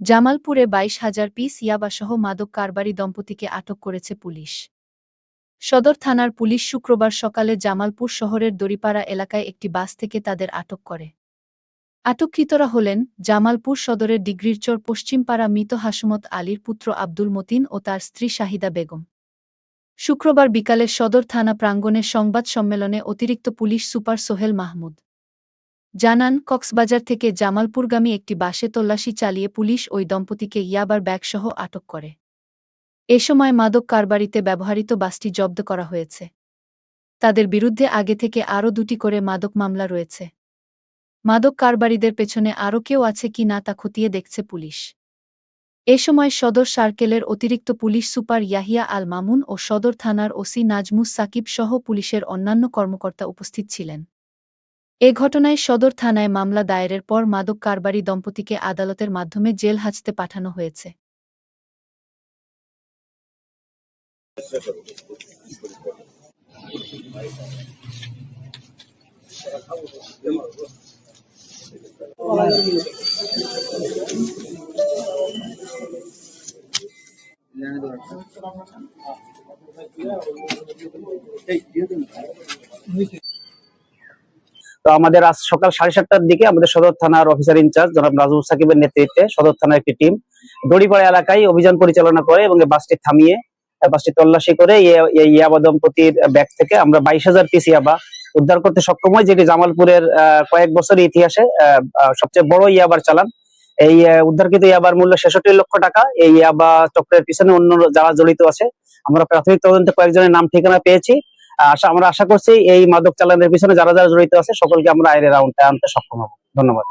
জামালপুরে বাইশ হাজার পিস ইয়াবাসহ মাদক কারবারি দম্পতিকে আটক করেছে পুলিশ। সদর থানার পুলিশ শুক্রবার সকালে জামালপুর শহরের দড়িপাড়া এলাকায় একটি বাস থেকে তাদের আটক করে। আটককৃতরা হলেন জামালপুর সদরের ডিগ্রিরচর পশ্চিমপাড়া মৃত হাসমত আলীর পুত্র আব্দুল মতিন ও তার স্ত্রী শাহিদা বেগম। শুক্রবার বিকালে সদর থানা প্রাঙ্গণে সংবাদ সম্মেলনে অতিরিক্ত পুলিশ সুপার সোহেল মাহমুদ। জানান, কক্সবাজার থেকে জামালপুরগামী একটি বাসে তল্লাশি চালিয়ে পুলিশ ওই দম্পতিকে ইয়াবার ব্যাগসহ আটক করে। এ সময় মাদক কারবারিতে ব্যবহৃত বাসটি জব্দ করা হয়েছে। তাদের বিরুদ্ধে আগে থেকে আরও দুটি করে মাদক মামলা রয়েছে। মাদক কারবারিদের পেছনে আরও কেউ আছে কি না তা খতিয়ে দেখছে পুলিশ। এ সময় সদর সার্কেলের অতিরিক্ত পুলিশ সুপার ইয়াহিয়া আল মামুন ও সদর থানার ওসি নাজমুস সাকিব সহ পুলিশের অন্যান্য কর্মকর্তা উপস্থিত ছিলেন। এ ঘটনায় সদর থানায় মামলা দায়েরের পর মাদক কারবারি দম্পতিকে আদালতের মাধ্যমে জেল হাজতে পাঠানো হয়েছে। তো আমাদের আজ সকাল সাড়ে সাতটার দিকে আমাদের সদর থানার অফিসার ইনচার্জ জনাব নাজমুল সাকিবের নেতৃত্বে সদর থানার একটি টিম দড়িপাড়া এলাকায় অভিযান পরিচালনা করে এবং বাসটি থামিয়ে বাসটি তল্লাশি করে ইয়াবা দম্পতির ব্যাগ থেকে আমরা বাইশ হাজার পিস ইয়াবা উদ্ধার করতে সক্ষম হয় যেটি জামালপুরের কয়েক বছরের ইতিহাসে সবচেয়ে বড় ইয়াবার চালান। এই উদ্ধারকৃত ইয়াবার মূল্য ছেষট্টি লক্ষ টাকা। এই ইয়াবা চক্রের পিছনে অন্য যারা জড়িত আছে, আমরা প্রাথমিক তদন্তে কয়েকজনের নাম ঠিকানা পেয়েছি। আশা আমরা আশা করছি এই মাদক চালানের পিছনে যারা যারা জড়িত আছে, সকলকে আমরা আইনের আওতায় আনতে সক্ষম হব। ধন্যবাদ।